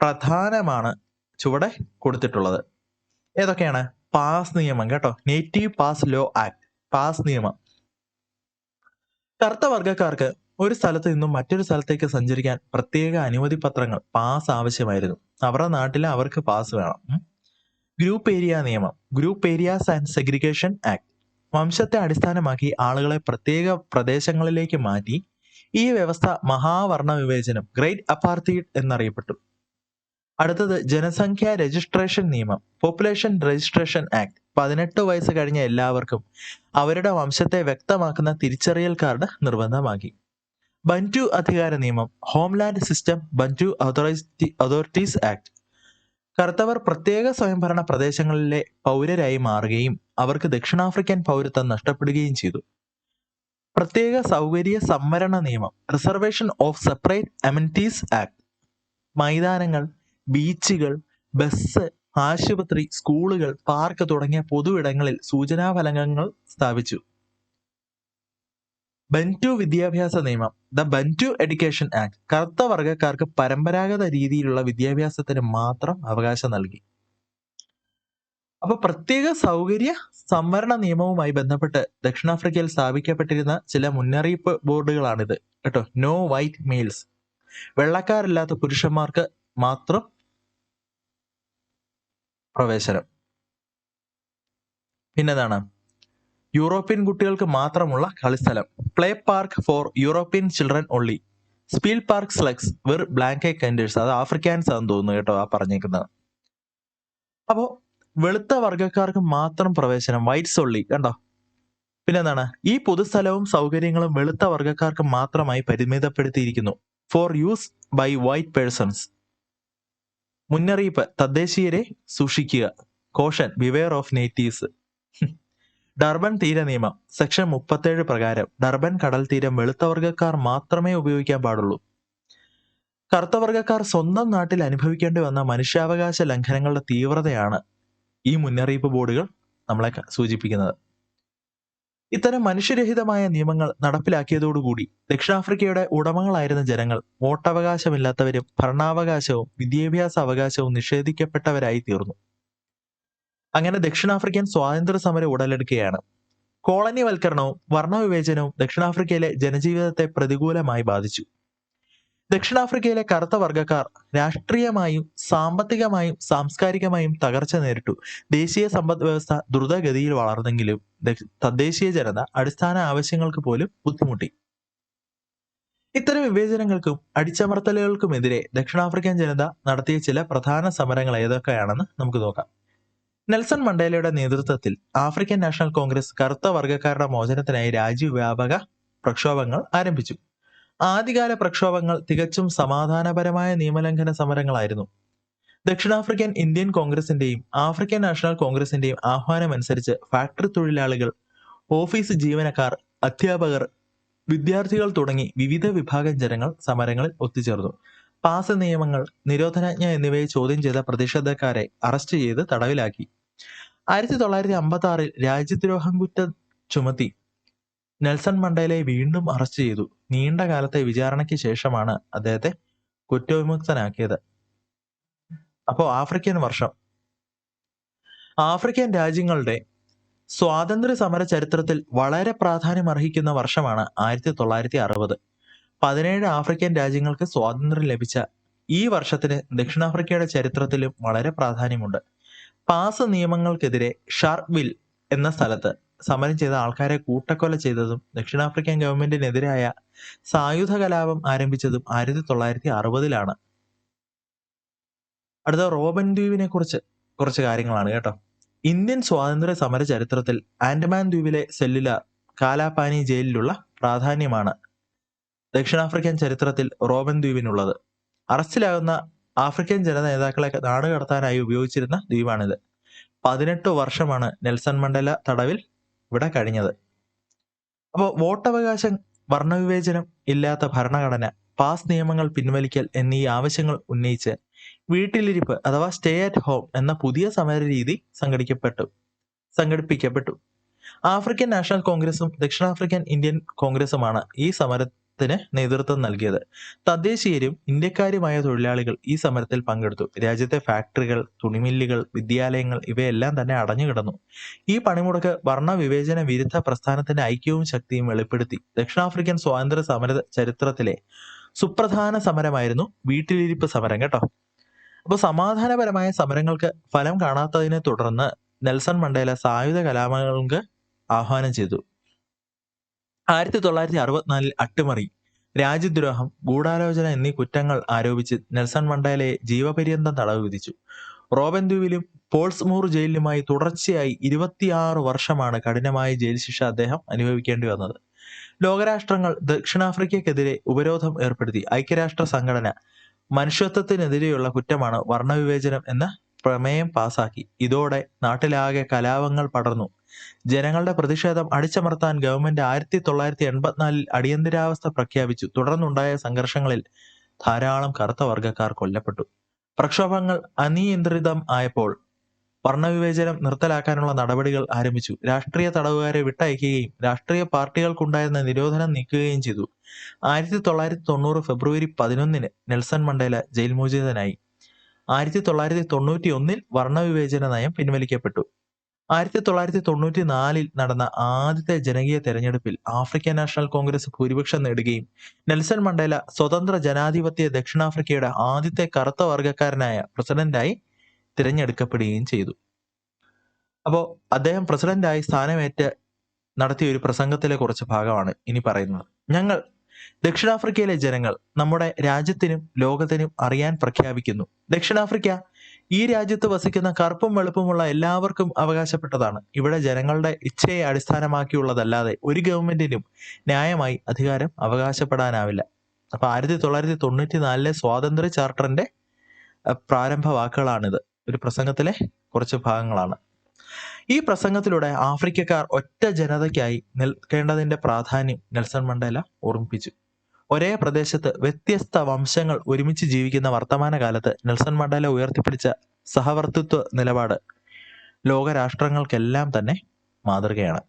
പ്രധാനമാണ് ചുവടെ കൊടുത്തിട്ടുള്ളത്. ഏതൊക്കെയാണ്? പാസ് നിയമം കേട്ടോ. Native Pass Law Act pass നിയമം. കറുത്ത വർഗക്കാർക്ക് ഒരു സ്ഥലത്ത് നിന്നും മറ്റൊരു സ്ഥലത്തേക്ക് സഞ്ചരിക്കാൻ പ്രത്യേക അനുമതി പത്രങ്ങൾ പാസ് ആവശ്യമായിരുന്നു. അവരുടെ നാട്ടിൽ അവർക്ക് പാസ് വേണം. ഗ്രൂപ്പ് ഏരിയ നിയമം Group Areas and Segregation Act വംശത്തെ അടിസ്ഥാനമാക്കി ആളുകളെ പ്രത്യേക പ്രദേശങ്ങളിലേക്ക് മാറ്റി ഈ വ്യവസ്ഥ മഹാവർണ വിവേചനം ഗ്രേറ്റ് അപ്പാർത്തീഡ് എന്നറിയപ്പെട്ടു. അടുത്തത് ജനസംഖ്യാ രജിസ്ട്രേഷൻ നിയമം പോപ്പുലേഷൻ രജിസ്ട്രേഷൻ ആക്ട് പതിനെട്ട് വയസ്സ് കഴിഞ്ഞ എല്ലാവർക്കും അവരുടെ വംശത്തെ വ്യക്തമാക്കുന്ന തിരിച്ചറിയൽ കാർഡ് നിർബന്ധമാക്കി. ബന്റു അധികാര നിയമം homeland system Bantu Authorities Act കറുത്തവർ പ്രത്യേക സ്വയംഭരണ പ്രദേശങ്ങളിലെ പൗരരായി മാറുകയും അവർക്ക് ദക്ഷിണാഫ്രിക്കൻ പൗരത്വം നഷ്ടപ്പെടുകയും ചെയ്തു. പ്രത്യേക സൗകര്യ സംവരണ നിയമം Reservation of Separate Amenities Act മൈതാനങ്ങൾ ബീച്ചുകൾ ബസ് ആശുപത്രി സ്കൂളുകൾ പാർക്ക് തുടങ്ങിയ പൊതു ഇടങ്ങളിൽ സൂചനാ ഫലകങ്ങൾ സ്ഥാപിച്ചു. ബന്റു വിദ്യാഭ്യാസ നിയമം ദ ബന്റു എഡ്യൂക്കേഷൻ ആക്ട് കറുത്ത വർഗക്കാർക്ക് പരമ്പരാഗത രീതിയിലുള്ള വിദ്യാഭ്യാസത്തിന് മാത്രം അവകാശം നൽകി. അപ്പൊ പ്രത്യേക സൗകര്യ സംവരണ നിയമവുമായി ബന്ധപ്പെട്ട് ദക്ഷിണാഫ്രിക്കയിൽ സ്ഥാപിക്കപ്പെട്ടിരുന്ന ചില മുന്നറിയിപ്പ് ബോർഡുകളാണിത്. കേട്ടോ? നോ വൈറ്റ് മെയിൽസ് വെള്ളക്കാരില്ലാത്ത പുരുഷന്മാർക്ക് മാത്രം പ്രവേശനം. പിന്നെന്താണ്? യൂറോപ്യൻ കുട്ടികൾക്ക് മാത്രമുള്ള കളിസ്ഥലം. Play park for European children only സ്പീൽ പാർക്ക് സ്ലക്സ് വെർ ബ്ലാങ്കെ കൻഡേഴ്സ്. അത് ആഫ്രിക്കാൻസ് ആണെന്ന് തോന്നുന്നു കേട്ടോ ആ പറഞ്ഞേക്കുന്നത്. അപ്പോ വെളുത്ത വർഗക്കാർക്ക് മാത്രം പ്രവേശനം വൈറ്റ്സ് ഒള്ളി കണ്ടോ? പിന്നെന്താണ്? ഈ പൊതുസ്ഥലവും സൗകര്യങ്ങളും വെളുത്ത വർഗക്കാർക്ക് മാത്രമായി പരിമിതപ്പെടുത്തിയിരിക്കുന്നു. For use by white persons മുന്നറിയിപ്പ് തദ്ദേശീയരെ സൂക്ഷിക്കുക. Caution beware of natives Durban തീര നിയമം സെക്ഷൻ മുപ്പത്തേഴ് പ്രകാരം ഡർബൻ കടൽ തീരം വെളുത്ത വർഗക്കാർ മാത്രമേ ഉപയോഗിക്കാൻ പാടുള്ളൂ. കറുത്ത വർഗക്കാർ സ്വന്തം നാട്ടിൽ അനുഭവിക്കേണ്ടി വന്ന മനുഷ്യാവകാശ ലംഘനങ്ങളുടെ തീവ്രതയാണ് ഈ മുന്നറിയിപ്പ് ബോർഡുകൾ നമ്മളെ സൂചിപ്പിക്കുന്നത്. ഇത്തരം മനുഷ്യരഹിതമായ നിയമങ്ങൾ നടപ്പിലാക്കിയതോടുകൂടി ദക്ഷിണാഫ്രിക്കയുടെ ഉടമകളായിരുന്ന ജനങ്ങൾ വോട്ടവകാശമില്ലാത്തവരും ഭരണാവകാശവും വിദ്യാഭ്യാസ അവകാശവും നിഷേധിക്കപ്പെട്ടവരായി തീർന്നു. അങ്ങനെ ദക്ഷിണാഫ്രിക്കൻ സ്വാതന്ത്ര്യ സമരം ഉടലെടുക്കുകയാണ്. കോളനിവൽക്കരണവും വർണവിവേചനവും ദക്ഷിണാഫ്രിക്കയിലെ ജനജീവിതത്തെ പ്രതികൂലമായി ബാധിച്ചു. ദക്ഷിണാഫ്രിക്കയിലെ കറുത്ത വർഗക്കാർ രാഷ്ട്രീയമായും സാമ്പത്തികമായും സാംസ്കാരികമായും തകർച്ച നേരിട്ടു. ദേശീയ സമ്പദ് വ്യവസ്ഥ ദ്രുതഗതിയിൽ വളർന്നെങ്കിലും തദ്ദേശീയ ജനത അടിസ്ഥാന ആവശ്യങ്ങൾക്ക് പോലും ബുദ്ധിമുട്ടി. ഇത്തരം വിവേചനങ്ങൾക്കും അടിച്ചമർത്തലുകൾക്കുമെതിരെ ദക്ഷിണാഫ്രിക്കൻ ജനത നടത്തിയ ചില പ്രധാന സമരങ്ങൾ ഏതൊക്കെയാണെന്ന് നമുക്ക് നോക്കാം. നെൽസൺ മണ്ടേലയുടെ നേതൃത്വത്തിൽ ആഫ്രിക്കൻ നാഷണൽ കോൺഗ്രസ് കറുത്ത വർഗക്കാരുടെ മോചനത്തിനായി രാജ്യവ്യാപക പ്രക്ഷോഭങ്ങൾ ആരംഭിച്ചു. ആദ്യകാല പ്രക്ഷോഭങ്ങൾ തികച്ചും സമാധാനപരമായ നിയമലംഘന സമരങ്ങളായിരുന്നു. ദക്ഷിണാഫ്രിക്കൻ ഇന്ത്യൻ കോൺഗ്രസിന്റെയും ആഫ്രിക്കൻ നാഷണൽ കോൺഗ്രസിന്റെയും ആഹ്വാനമനുസരിച്ച് ഫാക്ടറി തൊഴിലാളികൾ ഓഫീസ് ജീവനക്കാർ അധ്യാപകർ വിദ്യാർത്ഥികൾ തുടങ്ങി വിവിധ വിഭാഗം ജനങ്ങൾ സമരങ്ങളിൽ ഒത്തുചേർന്നു. പാസ് നിയമങ്ങൾ നിരോധനാജ്ഞ എന്നിവയെ ചോദ്യം ചെയ്ത പ്രതിഷേധക്കാരെ അറസ്റ്റ് ചെയ്ത് തടവിലാക്കി. ആയിരത്തി തൊള്ളായിരത്തി അമ്പത്തി ആറിൽ രാജ്യദ്രോഹം കുറ്റം ചുമത്തി. നെൽസൺ മണ്ടേലയെ വീണ്ടും അറസ്റ്റ് ചെയ്തു. നീണ്ട കാലത്തെ വിചാരണയ്ക്ക് ശേഷമാണ് അദ്ദേഹത്തെ കുറ്റവിമുക്തനാക്കിയത്. അപ്പോൾ ആഫ്രിക്കൻ വർഷം. ആഫ്രിക്കൻ രാജ്യങ്ങളുടെ സ്വാതന്ത്ര്യ സമര ചരിത്രത്തിൽ വളരെ പ്രാധാന്യം അർഹിക്കുന്ന വർഷമാണ് ആയിരത്തി തൊള്ളായിരത്തി അറുപത് പതിനേഴ് ആഫ്രിക്കൻ രാജ്യങ്ങൾക്ക് സ്വാതന്ത്ര്യം ലഭിച്ച ഈ വർഷത്തിന് ദക്ഷിണാഫ്രിക്കയുടെ ചരിത്രത്തിലും വളരെ പ്രാധാന്യമുണ്ട്. പാസ് നിയമങ്ങൾക്കെതിരെ ഷാർവിൽ എന്ന സ്ഥലത്ത് സമരം ചെയ്ത ആൾക്കാരെ കൂട്ടക്കൊല ചെയ്തതും ദക്ഷിണാഫ്രിക്കൻ ഗവൺമെന്റിനെതിരായ സായുധ കലാപം ആരംഭിച്ചതും ആയിരത്തി തൊള്ളായിരത്തി അറുപതിലാണ്. അടുത്ത റോബൻ ദ്വീപിനെ കുറിച്ച് കുറച്ച് കാര്യങ്ങളാണ് കേട്ടോ. ഇന്ത്യൻ സ്വാതന്ത്ര്യ സമര ചരിത്രത്തിൽ ആൻഡമാൻ ദ്വീപിലെ സെല്ലുലാർ കാലാപാനി ജയിലിലുള്ള പ്രാധാന്യമാണ് ദക്ഷിണാഫ്രിക്കൻ ചരിത്രത്തിൽ റോബൻ ദ്വീപിനുള്ളത്. അറസ്റ്റിലാകുന്ന ആഫ്രിക്കൻ ജനത നേതാക്കളെ നാടുകടത്താനായി ഉപയോഗിച്ചിരുന്ന ദ്വീപാണിത്. പതിനെട്ട് വർഷമാണ് നെൽസൺ മണ്ടേല തടവിൽ ഇവിടെ കഴിഞ്ഞത്. അപ്പോൾ വോട്ടവകാശം വർണവിവേചനം ഇല്ലാത്ത ഭരണഘടന പാസ് നിയമങ്ങൾ പിൻവലിക്കൽ എന്നീ ആവശ്യങ്ങൾ ഉന്നയിച്ച് വീട്ടിലിരിപ്പ് അഥവാ സ്റ്റേ അറ്റ് ഹോം എന്ന പുതിയ സമര രീതി സംഘടിക്കപ്പെട്ടു. സംഘടിപ്പിക്കപ്പെട്ടു. ആഫ്രിക്കൻ നാഷണൽ കോൺഗ്രസും ദക്ഷിണാഫ്രിക്കൻ ഇന്ത്യൻ കോൺഗ്രസുമാണ് ഈ സമരത്തിന് നേതൃത്വം നൽകിയത്. തദ്ദേശീയരും ഇന്ത്യക്കാരുമായ തൊഴിലാളികൾ ഈ സമരത്തിൽ പങ്കെടുത്തു. രാജ്യത്തെ ഫാക്ടറികൾ തുണിമില്ലുകൾ വിദ്യാലയങ്ങൾ ഇവയെല്ലാം തന്നെ അടഞ്ഞുകിടന്നു ഈ പണിമുടക്ക് വർണവിവേചന വിരുദ്ധ പ്രസ്ഥാനത്തിന്റെ ഐക്യവും ശക്തിയും വെളിപ്പെടുത്തി. ദക്ഷിണാഫ്രിക്കൻ സ്വാതന്ത്ര്യ സമര ചരിത്രത്തിലെ സുപ്രധാന സമരമായിരുന്നു വീട്ടിലിരിപ്പ് സമരം കേട്ടോ. അപ്പോൾ സമാധാനപരമായ സമരങ്ങൾക്ക് ഫലം കാണാത്തതിനെ തുടർന്ന് നെൽസൺ മണ്ടേല സായുധ കലാപങ്ങൾക്ക് ആഹ്വാനം ചെയ്തു. ആയിരത്തി തൊള്ളായിരത്തി അറുപത്തിനാലിൽ അട്ടിമറി രാജ്യദ്രോഹം ഗൂഢാലോചന എന്നീ കുറ്റങ്ങൾ ആരോപിച്ച് നെൽസൺ മണ്ടേലയെ ജീവപര്യന്തം തടവ് വിധിച്ചു. റോബൻ പോൾസ്മൂർ ജയിലിലുമായി തുടർച്ചയായി ഇരുപത്തിയാറ് വർഷമാണ് കഠിനമായ ജയിൽ ശിക്ഷ അദ്ദേഹം അനുഭവിക്കേണ്ടി വന്നത്. ലോകരാഷ്ട്രങ്ങൾ ദക്ഷിണാഫ്രിക്കയ്ക്കെതിരെ ഉപരോധം ഏർപ്പെടുത്തി. ഐക്യരാഷ്ട്ര സംഘടന മനുഷ്യത്വത്തിനെതിരെയുള്ള കുറ്റമാണ് വർണവിവേചനം എന്ന പ്രമേയം പാസാക്കി. ഇതോടെ നാട്ടിലാകെ കലാപങ്ങൾ പടർന്നു. ജനങ്ങളുടെ പ്രതിഷേധം അടിച്ചമർത്താൻ ഗവൺമെന്റ് ആയിരത്തി തൊള്ളായിരത്തി എൺപത്തിനാലിൽ അടിയന്തരാവസ്ഥ പ്രഖ്യാപിച്ചു. തുടർന്നുണ്ടായ സംഘർഷങ്ങളിൽ ധാരാളം കറുത്ത വർഗക്കാർ കൊല്ലപ്പെട്ടു. പ്രക്ഷോഭങ്ങൾ അനിയന്ത്രിതം ആയപ്പോൾ വർണവിവേചനം നിർത്തലാക്കാനുള്ള നടപടികൾ ആരംഭിച്ചു. രാഷ്ട്രീയ തടവുകാരെ വിട്ടയക്കുകയും രാഷ്ട്രീയ പാർട്ടികൾക്കുണ്ടായിരുന്ന നിരോധനം നീക്കുകയും ചെയ്തു. ആയിരത്തി തൊള്ളായിരത്തി തൊണ്ണൂറ് ഫെബ്രുവരി പതിനൊന്നിന് നെൽസൺ മണ്ടേല ജയിൽ മോചിതനായി. ആയിരത്തി തൊള്ളായിരത്തി തൊണ്ണൂറ്റി ഒന്നിൽ വർണവിവേചന നയം പിൻവലിക്കപ്പെട്ടു. ആയിരത്തി തൊള്ളായിരത്തി തൊണ്ണൂറ്റി നാലിൽ നടന്ന ആദ്യത്തെ ജനകീയ തെരഞ്ഞെടുപ്പിൽ ആഫ്രിക്കൻ നാഷണൽ കോൺഗ്രസ് ഭൂരിപക്ഷം നേടുകയും നെൽസൺ മണ്ടേല സ്വതന്ത്ര ജനാധിപത്യ ദക്ഷിണാഫ്രിക്കയുടെ ആദ്യത്തെ കറുത്ത വർഗക്കാരനായ പ്രസിഡന്റായി തിരഞ്ഞെടുക്കപ്പെടുകയും ചെയ്തു. അപ്പോൾ അദ്ദേഹം പ്രസിഡന്റായി സ്ഥാനമേറ്റ് നടത്തിയ ഒരു പ്രസംഗത്തിലെ കുറച്ച് ഭാഗമാണ് ഇനി പറയുന്നത്. ഞങ്ങൾ ദക്ഷിണാഫ്രിക്കയിലെ ജനങ്ങൾ നമ്മുടെ രാജ്യത്തിനും ലോകത്തിനും അറിയാൻ പ്രഖ്യാപിക്കുന്നു. ദക്ഷിണാഫ്രിക്ക ഈ രാജ്യത്ത് വസിക്കുന്ന കറുപ്പും വെളുപ്പുമുള്ള എല്ലാവർക്കും അവകാശപ്പെട്ടതാണ്. ഇവിടെ ജനങ്ങളുടെ ഇച്ഛയെ അടിസ്ഥാനമാക്കിയുള്ളതല്ലാതെ ഒരു ഗവൺമെന്റിനും ന്യായമായി അധികാരം അവകാശപ്പെടാനാവില്ല. അപ്പൊ ആയിരത്തി തൊള്ളായിരത്തി തൊണ്ണൂറ്റി നാലിലെ സ്വാതന്ത്ര്യ ചാർട്ടറിന്റെ പ്രാരംഭ വാക്കുകളാണിത് ഒരു പ്രസംഗത്തിലെ കുറച്ച് ഭാഗങ്ങളാണ്. ഈ പ്രസംഗത്തിലൂടെ ആഫ്രിക്കക്കാർ ഒറ്റ ജനതയ്ക്കായി നിൽക്കേണ്ടതിന്റെ പ്രാധാന്യം നെൽസൺ മണ്ടേല ഓർമ്മിപ്പിച്ചു. ഒരേ പ്രദേശത്ത് വ്യത്യസ്ത വംശങ്ങൾ ഒരുമിച്ച് ജീവിക്കുന്ന വർത്തമാനകാലത്ത് നെൽസൺ മണ്ടേല ഉയർത്തിപ്പിടിച്ച സഹവർത്തിത്വ നിലപാട് ലോകരാഷ്ട്രങ്ങൾക്കെല്ലാം തന്നെ മാതൃകയാണ്.